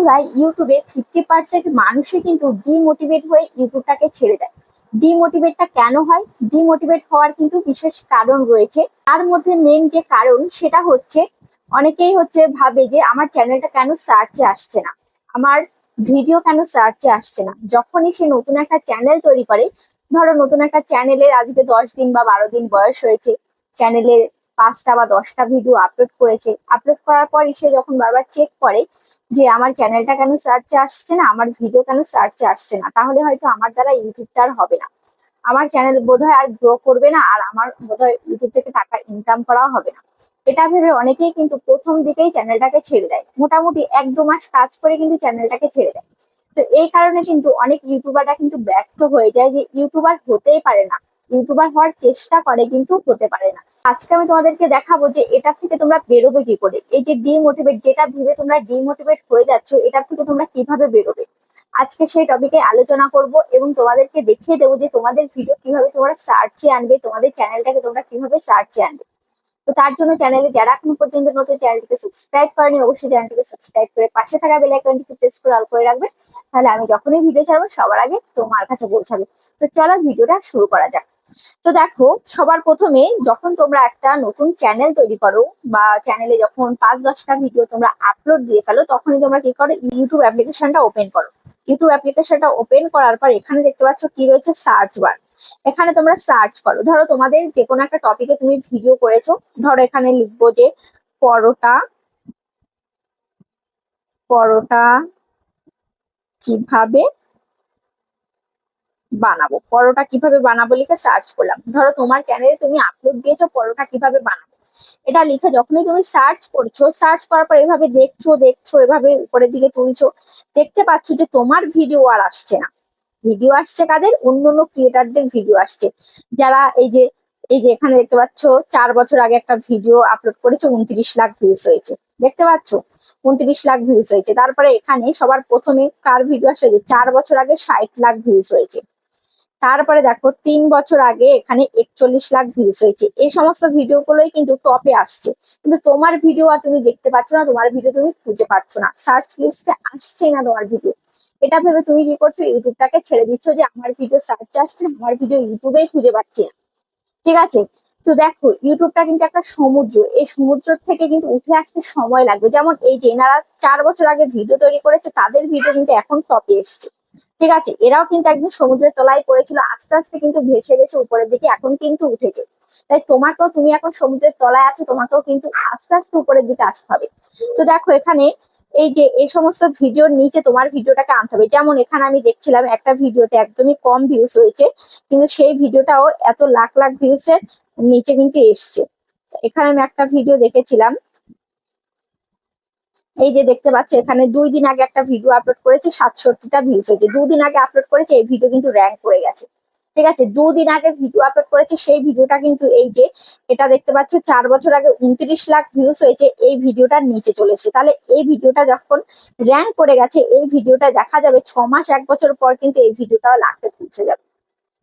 বন্ধুরা ইউটিউবে fifty percent মানুষই কিন্তু ডিমোটিভেট হয়ে ইউটিউবটাকে ছেড়ে দেয়। ডিমোটিভেটটা কেন হয়? ডিমোটিভেট হওয়ার কিন্তু বিশেষ কারণ রয়েছে। তার মধ্যে মেন যে কারণ, সেটা হচ্ছে অনেকেই হচ্ছে ভাবে যে আমার চ্যানেলটা কেন সার্চে আসছে না? আমার ভিডিও কেন সার্চে আসছে না? যখনই সে নতুন একটা চ্যানেল তৈরি করে, ধরো নতুন একটা চ্যানেলের আজকে দশ দিন বা বারো দিন বয়স হয়েছে চ্যানেলে পাঁচটা বা দশটা ভিডিও আপলোড করেছে। আপলোড করার পরই সে যখন বারবার চেক করে যে আমার চ্যানেলটা কেন সার্চে আসছে না, আমার ভিডিও কেন সার্চে আসছে না, তাহলে হয়তো আমার দ্বারা ইউটিউবটা আর হবে না। আমার চ্যানেল বোধহয় আর গ্রো করবে না, আর আমার বোধহয় ইউটিউব থেকে টাকা ইনকাম করাও হবে না। এটা ভেবে অনেকেই কিন্তু প্রথম দিকেই চ্যানেলটাকে ছেড়ে দেয়। মোটামুটি এক দু মাস কাজ করে কিন্তু চ্যানেলটাকে ছেড়ে দেয়। তো এই কারণে কিন্তু অনেক ইউটিউবাররা কিন্তু ব্যর্থ হয়ে যায় যে ইউটিউবার হতেই পারে না। ইউটিউবার হওয়ার চেষ্টা করে কিন্তু হতে পারে না। আজকে আমি তোমাদেরকে দেখাবো যে এটার থেকে তোমরা বেরোবে কি করে? এই যে ডিমোটিভেট যেটা ভেবে তোমরা ডিমোটিভেট হয়ে যাচ্ছ, এটার থেকে তোমরা কীভাবে বেরোবে? আজকে সেই টপিকে আলোচনা করব এবং তোমাদেরকে দেখিয়ে দেবো যে তোমাদের ভিডিও কীভাবে তোমরা সার্চে আনবে, তোমাদের চ্যানেলটাকে তোমরা কীভাবে সার্চে আনবে। তো তার জন্য চ্যানেলে যারা এখন পর্যন্ত নতুন চ্যানেলটিকে সাবস্ক্রাইব করেনি, অবশ্যই চ্যানেলটিকে সাবস্ক্রাইব করে পাশে থাকা বেল আইকনটিকে প্রেস করে অল করে রাখবে। তাহলে আমি যখনই ভিডিও ছাড়বো, সবার আগে তোমার কাছে পৌঁছাবে। তো চলো ভিডিওটা শুরু করা যাক। তো দেখো, সবার প্রথমে যখন তোমরা একটা নতুন চ্যানেল তৈরি করো বা চ্যানেলে যখন পাঁচ দশটা ভিডিও তোমরা আপলোড দিয়ে ফেলো, তখনই তোমরা কি করো? ইউটিউব অ্যাপ্লিকেশনটা ওপেন করো। ইউটিউব অ্যাপ্লিকেশনটা ওপেন করার পর এখানে দেখতে পাচ্ছ কি রয়েছে সার্চ বার এখানে তোমরা সার্চ করো। ধরো তোমাদের যে কোনো একটা টপিকে তুমি ভিডিও করেছ, ধরো এখানে লিখব যে পরোটা পরোটা কীভাবে বানাবো। পরোটা কীভাবে বানাবো লিখে সার্চ করলাম। ধরো তোমার চ্যানেলে তুমি আপলোড দিয়েছ, পরোটা কীভাবে বানাবো? এটা লিখে যখনই তুমি সার্চ করছ সার্চ করার পর এভাবে দেখছ দেখছ, এভাবে উপরের দিকে তুলছো, দেখতে পাচ্ছ যে তোমার ভিডিও আর আসছে না। ভিডিও আসছে কাদের? অন্য অন্য ক্রিয়েটারদের ভিডিও আসছে। যারা এই যে এই যে এখানে দেখতে পাচ্ছ, চার বছর আগে একটা ভিডিও আপলোড করেছে, উনত্রিশ লাখ ভিউজ হয়েছে। দেখতে পাচ্ছ? উনত্রিশ লাখ ভিউজ হয়েছে। তারপরে এখানে সবার প্রথমে কার ভিডিও আসলে? চার বছর আগে ষাট লাখ ভিউজ হয়েছে। তারপরে দেখো তিন বছর আগে এখানে একচল্লিশ লাখ ভিউজ হয়েছে। এই সমস্ত ভিডিও গুলোই কিন্তু টপে আসছে। কিন্তু তোমার ভিডিও আর তুমি দেখতে পাচ্ছ না, তোমার ভিডিও তুমি খুঁজে পাচ্ছ না। সার্চ লিস্টে আসছেই না তোমার ভিডিও এটা ভেবে তুমি কি করছ, ইউটিউবটাকে ছেড়ে দিচ্ছ যে আমার ভিডিও সার্চ আসছে না আমার ভিডিও ইউটিউবেই খুঁজে পাচ্ছি না। ঠিক আছে? তো দেখো, ইউটিউবটা কিন্তু একটা সমুদ্র। এই সমুদ্র থেকে কিন্তু উঠে আসতে সময় লাগবে। যেমন এই যে এনারা চার বছর আগে ভিডিও তৈরি করেছে, তাদের ভিডিও কিন্তু এখন টপে এসছে। ঠিক আছে, এরাও কিন্তু একদিন সমুদ্রের তলায় পড়েছিল, আস্তে আস্তে কিন্তু ভেসে ভেসে উপরের দিকে এখন কিন্তু উঠেছে। তাই তোমাকেও, তুমি এখন সমুদ্রের তলায় আছো, তোমাকেও কিন্তু আস্তে আস্তে উপরের দিকে আসতে হবে। তো দেখো এখানে এই যে, এই সমস্ত ভিডিওর নিচে তোমার ভিডিওটাকে আনতে হবে। যেমন এখানে আমি দেখছিলাম একটা ভিডিওতে একদমই কম ভিউজ হয়েছে, কিন্তু সেই ভিডিওটাও এত লাখ লাখ ভিউজ এর নিচে কিন্তু এসছে। এখানে আমি একটা ভিডিও দেখেছিলাম এই যে দেখতে পাচ্ছ, এখানে দুই দিন আগে একটা ভিডিও আপলোড করেছে, সাতষট্টিটা ভিউজ হয়েছে। দুদিন আগে আপলোড করেছে, এই ভিডিও কিন্তু র্যাঙ্ক করে গেছে। ঠিক আছে, দুদিন আগে ভিডিও আপলোড করেছে, সেই ভিডিওটা কিন্তু এই যে, এটা দেখতে পাচ্ছ, চার বছর আগে উনত্রিশ লাখ ভিউজ হয়েছে, এই ভিডিওটার নিচে চলে এসেছে। তাহলে এই ভিডিওটা যখন র্যাঙ্ক করে গেছে, এই ভিডিওটা দেখা যাবে ছ মাস, এক বছর পর কিন্তু এই ভিডিওটাও লাখে পৌঁছে যাবে।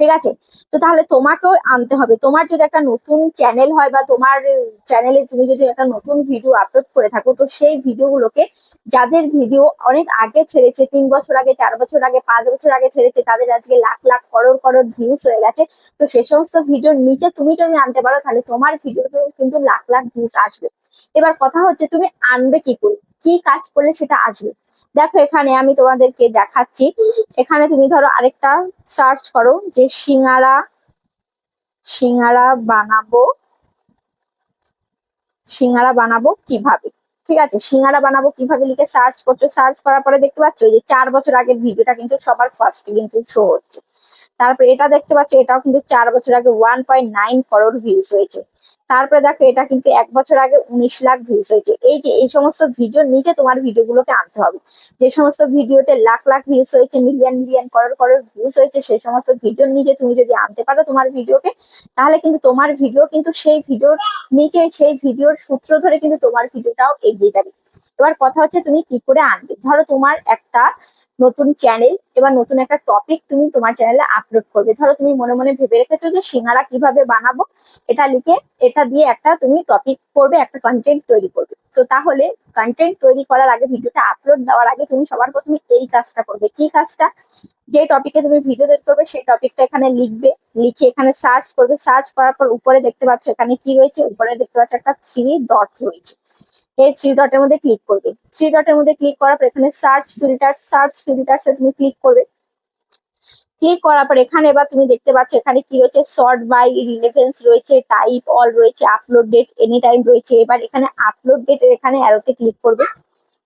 ঠিক আছে? তো তাহলে তোমাকেও আনতে হবে। তোমার যদি একটা নতুন চ্যানেল হয় বা তোমার চ্যানেলে তুমি যদি একটা নতুন ভিডিও আপলোড করে থাকো, তো সেই ভিডিওগুলোকে যাদের ভিডিও অনেক আগে ছেড়েছে, তিন বছর আগে, চার বছর আগে, পাঁচ বছর আগে ছেড়েছে, তাদের আজকে লাখ লাখ করোড় করোড় ভিউজ হয়ে গেছে। তো সে সমস্ত ভিডিওর নিচে তুমি যদি আনতে পারো, তাহলে তোমার ভিডিওতেও কিন্তু লাখ লাখ ভিউজ আসবে। এবার কথা হচ্ছে, তুমি আনবে কি করে? কি কাজ করলে সেটা আসবে। দেখো এখানে আমি তোমাদেরকে দেখাচ্ছি। এখানে তুমি ধরো আরেকটা সার্চ করো যে সিঙ্গারা সিঙ্গারা বানাবো সিঙ্গারা বানাবো কীভাবে? ঠিক আছে? সিঙ্গারা বানাবো কীভাবে লিখে সার্চ করছ? সার্চ করার পরে দেখতে পাচ্ছ যে চার বছর আগের ভিডিওটা কিন্তু সবার ফার্স্টে কিন্তু শো হচ্ছে। তারপরে এটা দেখতে পাচ্ছ এটাও কিন্তু চার বছর আগে one point nine crore views হয়েছে। তারপরে দেখো, এটা কিন্তু এক বছর আগে উনিশ লাখ ভিউজ হয়েছে। এই যে, এই সমস্ত ভিডিও নিচে তোমার ভিডিওগুলোকে আনতে হবে। যে সমস্ত ভিডিওতে লাখ লাখ ভিউজ হয়েছে million million crore crore views হয়েছে, সেই সমস্ত ভিডিও নিচে তুমি যদি আনতে পারো তোমার ভিডিওকে তাহলে কিন্তু তোমার ভিডিও কিন্তু সেই ভিডিওর নিচে সেই ভিডিওর সূত্র ধরে কিন্তু তোমার ভিডিওটাও এগিয়ে যাবে। এবার কথা হচ্ছে তুমি কি করে আনবে? ধরো তোমার একটা নতুন চ্যানেল এবার নতুন একটা টপিক তুমি তোমার চ্যানেলে আপলোড করবে। ধরো তুমি মনে মনে ভেবে রেখেছো যে সিঙ্গারা কীভাবে বানাবো? এটা লিখে এটা দিয়ে একটা তুমি টপিক করবে, একটা কন্টেন্ট তৈরি করবে। তো তাহলে কন্টেন্ট তৈরি করার আগে, ভিডিওটা আপলোড দেওয়ার আগে তুমি সবার প্রথমে এই কাজটা করবে। কি কাজটা? যে টপিকে তুমি ভিডিও তৈরি করবে, সেই টপিকটা এখানে লিখবে। লিখে এখানে সার্চ করবে। সার্চ করার পর উপরে দেখতে পাচ্ছ এখানে কি রয়েছে? উপরে দেখতে পাচ্ছ একটা থ্রি ডট রয়েছে। এই থ্রি ডটের মধ্যে ক্লিক করবে। থ্রি ডটের মধ্যে ক্লিক করার পর এখানে সার্চ ফিল্টার সার্চ ফিল্টার তুমি ক্লিক করবে। ক্লিক করার পর এখানে এবার তুমি দেখতে পাচ্ছ এখানে কি রয়েছে শর্ট বাই রিলেভেন্স রয়েছে টাইপ অল রয়েছে আপলোড ডেট এনি টাইম রয়েছে। এবার এখানে আপলোড ডেট এখানে অ্যারোতে ক্লিক করবে।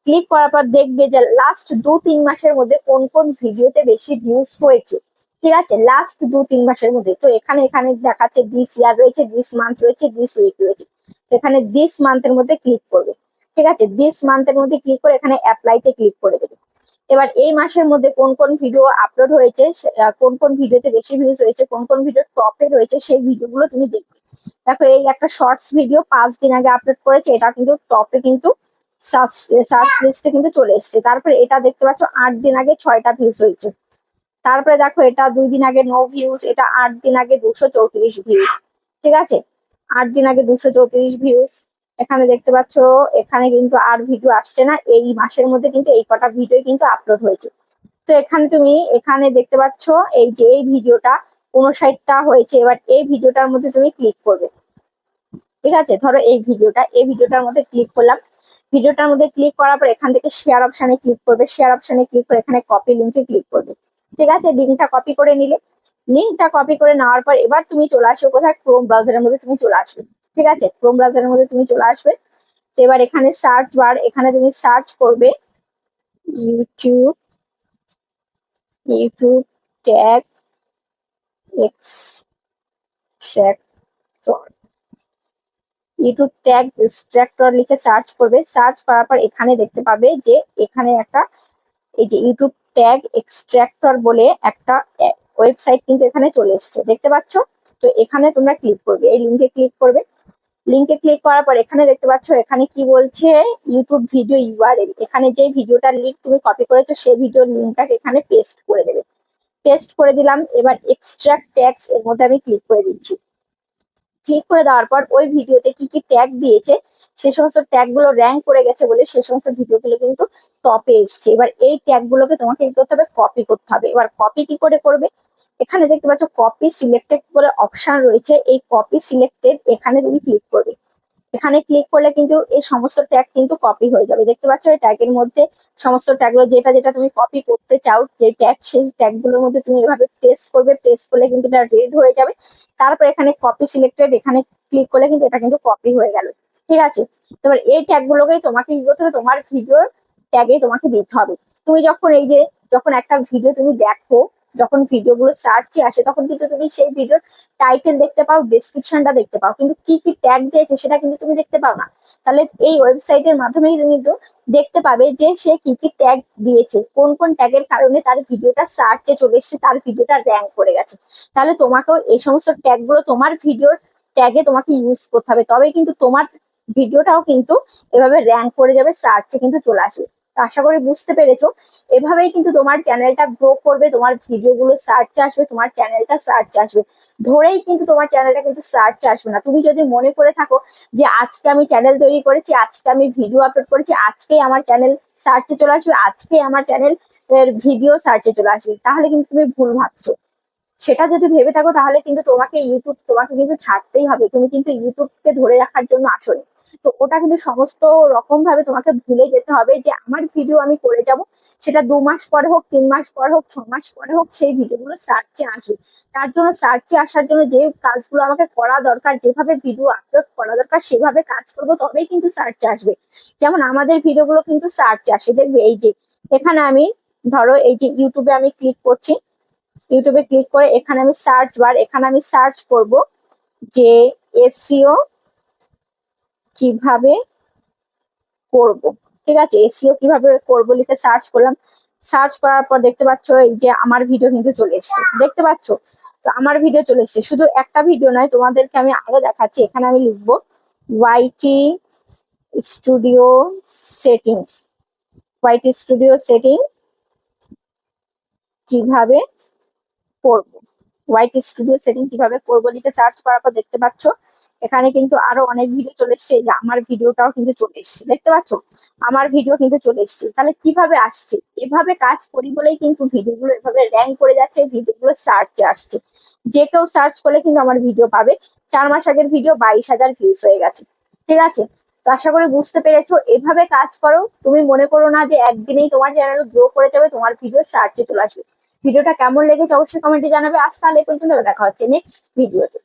ক্লিক করার পর দেখবে যে লাস্ট দু তিন মাসের মধ্যে কোন কোন ভিডিওতে বেশি ভিউজ হয়েছে। ঠিক আছে? লাস্ট দু তিন মাসের মধ্যে। তো এখানে এখানে দেখাচ্ছে দিস ইয়ার রয়েছে দিস মান্থ রয়েছে দিস উইক রয়েছে। তো এখানে দিস মান্থের মধ্যে ক্লিক করবে। ঠিক আছে? দিস মান্থের মধ্যে ক্লিক করে এখানে অ্যাপ্লাইতে ক্লিক করে দেবে। এবার এই মাসের মধ্যে কোন কোন ভিডিও আপলোড হয়েছে কোন কোন ভিডিওতে বেশি ভিউজ হয়েছে, কোন কোন ভিডিও টপে রয়েছে, সেই ভিডিওগুলো তুমি দেখবে। দেখো, এই একটা শর্টস ভিডিও পাঁচ দিন আগে আপলোড করেছে, এটা কিন্তু টপে কিন্তু সার্চ লিস্টে কিন্তু চলে এসেছে। তারপরে এটা দেখতে পাচ্ছ, আট দিন আগে ছয়টা ভিউজ হয়েছে। তারপরে দেখো, এটা দুই দিন আগে নো ভিউজ এটা আট দিন আগে দুশো চৌত্রিশ ভিউজ ঠিক আছে? আট দিন আগে দুশো চৌত্রিশ ভিউজ এখানে দেখতে পাচ্ছ, এখানে কিন্তু আর ভিডিও আসছে না। এই মাসের মধ্যে কিন্তু এই কটা ভিডিও কিন্তু আপলোড হয়েছে। তো এখানে তুমি এখানে দেখতে পাচ্ছ, এই যে এই ভিডিওটা উনষাটটা হয়েছে। এবার এই ভিডিওটার মধ্যে তুমি ক্লিক করবে। ঠিক আছে? ধরো এই ভিডিওটা এই ভিডিওটার মধ্যে ক্লিক করলাম। ভিডিওটার মধ্যে ক্লিক করার পর এখান থেকে শেয়ার অপশনে ক্লিক করবে। শেয়ার অপশনে ক্লিক করে এখানে কপি লিঙ্কে ক্লিক করবে। ঠিক আছে? লিঙ্কটা কপি করে নিলে। লিঙ্কটা কপি করে নেওয়ার পর এবার তুমি চলে আসবে কোথায়? ক্রোম ব্রাউজারের মধ্যে তুমি চলে আসবে। ঠিক আছে? ক্রোম ব্রাউজারের মধ্যে তুমি চলে আসবে। তো এবার এখানে সার্চ বার এখানে তুমি সার্চ করবে YouTube YouTube tag extractor YouTube tag extractor লিখে সার্চ করবে। সার্চ করার পর এখানে দেখতে পাবে যে এখানে একটা এই যে ইউটিউব ট্যাগ এক্সট্রাক্টর বলে একটা ওয়েবসাইট কিন্তু এখানে চলে এসেছে। দেখতে পাচ্ছ? তো এখানে তোমরা ক্লিক করবে। এই লিঙ্কে ক্লিক করবে। লিঙ্কে ক্লিক করার পর এখানে দেখতে পাচ্ছ, এখানে কি বলছে? ইউটিউব ভিডিও ইউআরএল এখানে যে ভিডিওটার লিঙ্ক তুমি কপি করেছ, সেই ভিডিওর লিঙ্কটাকে এখানে পেস্ট করে দেবে। পেস্ট করে দিলাম, এবার এক্সট্রাক্ট ট্যাক্স এর মধ্যে আমি ক্লিক করে দিচ্ছি। ক্লিক করে দেওয়ার পর ওই ভিডিওতে কি কি ট্যাগ দিয়েছে, সে সমস্ত ট্যাগগুলো র্যাঙ্ক করে গেছে বলে সে সমস্ত ভিডিওগুলো কিন্তু টপে এসছে। এবার এই ট্যাগ গুলোকে তোমাকে কি করতে হবে? কপি করতে হবে। এবার কপি কি করে করবে? এখানে দেখতে পাচ্ছ কপি সিলেক্টেড বলে অপশন রয়েছে। এই কপি সিলেক্টেড এখানে তুমি ক্লিক করবে। এখানে ক্লিক করলে কিন্তু এই সমস্ত ট্যাগ কিন্তু কপি হয়ে যাবে। দেখতে পাচ্ছ এই ট্যাগের মধ্যে সমস্ত ট্যাগগুলো যেটা যেটা তুমি কপি করতে চাও, যে ট্যাগ সেই ট্যাগগুলোর মধ্যে তুমি এভাবে প্রেস করবে। প্রেস করলে কিন্তু এটা রেড হয়ে যাবে। তারপর এখানে কপি সিলেক্টেড এখানে ক্লিক করলে কিন্তু এটা কিন্তু কপি হয়ে গেল। ঠিক আছে? তোমার এই ট্যাগ গুলোকেই তোমাকে কি করতে হবে? তোমার ভিডিওর ট্যাগে তোমাকে দিতে হবে। তুমি যখন এই যে, যখন একটা ভিডিও তুমি দেখো যখন ভিডিও গুলো সার্চে আসে, তখন কিন্তু তুমি সেই ভিডিওর টাইটেল দেখতে পাও ডেসক্রিপশনটা দেখতে পাও। কিন্তু কি কি ট্যাগ দিয়েছে সেটা কিন্তু তুমি দেখতে পাও না। তাহলে এই ওয়েবসাইটের মাধ্যমে কিন্তু দেখতে পাবে যে সে কি কি ট্যাগ দিয়েছে, কোন কোন ট্যাগের কারণে তার ভিডিওটা সার্চে চলে এসেছে, তার ভিডিওটা র্যাঙ্ক করে গেছে। তাহলে তোমাকেও এই সমস্ত ট্যাগগুলো তোমার ভিডিওর ট্যাগে তোমাকে ইউজ করতে হবে। তবে কিন্তু তোমার ভিডিওটাও কিন্তু এভাবে র্যাঙ্ক করে যাবে সার্চে কিন্তু চলে আসবে। আশা করি বুঝতে পেরেছ। এভাবেই কিন্তু তোমার চ্যানেলটা গ্রো করবে, তোমার ভিডিওগুলো সার্চে আসবে, তোমার চ্যানেলটা সার্চে আসবে। ধরেই কিন্তু তোমার চ্যানেলটা কিন্তু সার্চে আসবে না। তুমি যদি মনে করে থাকো যে আজকে আমি চ্যানেল তৈরি করেছি, আজকে আমি ভিডিও আপলোড করেছি, আজকেই আমার চ্যানেল সার্চে চলে আসবে, আজকেই আমার চ্যানেল ভিডিও সার্চে চলে আসবে, তাহলে কিন্তু তুমি ভুল ভাবছ। সেটা যদি ভেবে থাকো, তাহলে কিন্তু তোমাকে ইউটিউব তোমাকে কিন্তু ছাড়তেই হবে। তুমি কিন্তু ইউটিউবকে ধরে রাখার জন্য আসোনি তো ওটা কিন্তু সমস্ত রকম ভাবে তোমাকে ভুলে যেতে হবে যে, আমার ভিডিও আমি করে যাব। সেটা দু মাস পরে হোক, তিন মাস পরে হোক, ছ মাস পরে হোক, সেই ভিডিওগুলো সার্চে আসবে। তার জন্য সার্চে আসার জন্য যে কাজগুলো আমাকে করা দরকার, যেভাবে ভিডিও আপলোড করা দরকার, সেভাবে কাজ করব, তবেই কিন্তু সার্চে আসবে। যেমন আমাদের ভিডিওগুলো কিন্তু সার্চে আসে। দেখবে এই যে, এখানে আমি, ধরো এই যে ইউটিউবে আমি ক্লিক করছি। ইউটিউবে ক্লিক করে এখানে আমি সার্চ বার এখানে আমি সার্চ করব যে এসিও কীভাবে করব। ঠিক আছে? এসিও কীভাবে করব লিখে সার্চ করলাম। সার্চ করার পর দেখতে পাচ্ছ এই যে আমার ভিডিও কিন্তু চলে এসেছে। দেখতে পাচ্ছ? তো আমার ভিডিও চলে এসেছে। শুধু একটা ভিডিও নয়, তোমাদেরকে আমি আরও দেখাচ্ছি। এখানে আমি লিখব YT studio settings YT studio setting কীভাবে করব হোয়াইট স্টুডিও সেটিং কীভাবে করব লিখে সার্চ করার পর দেখতে পাচ্ছ, এখানে কিন্তু আরও অনেক ভিডিও চলে এসছে। যে আমার ভিডিওটাও কিন্তু চলে এসছে, দেখতে পাচ্ছ? আমার ভিডিও কিন্তু চলে এসছে। তাহলে কীভাবে আসছে? এভাবে কাজ করি বলেই কিন্তু ভিডিওগুলো এভাবে র্যাঙ্ক করে যাচ্ছে ভিডিওগুলো সার্চে আসছে। যে কেউ সার্চ করলে কিন্তু আমার ভিডিও পাবে। চার মাস আগের ভিডিও বাইশ হাজার ভিউজ হয়ে গেছে। ঠিক আছে? তো আশা করি বুঝতে পেরেছ। এভাবে কাজ করো। তুমি মনে করো না যে একদিনেই তোমার চ্যানেল গ্রো করে যাবে, তোমার ভিডিও সার্চে চলে আসবে। ভিডিওটা কেমন লেগেছে অবশ্যই কমেন্টে জানাবে। আজ তাহলে পর্যন্ত দেখা হচ্ছে নেক্সট ভিডিওতে